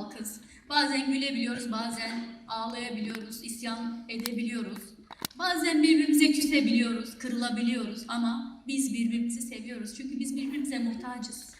halkız. Bazen gülebiliyoruz, bazen ağlayabiliyoruz, isyan edebiliyoruz. Bazen birbirimize küsebiliyoruz, kırılabiliyoruz ama biz birbirimizi seviyoruz. Çünkü biz birbirimize muhtacız.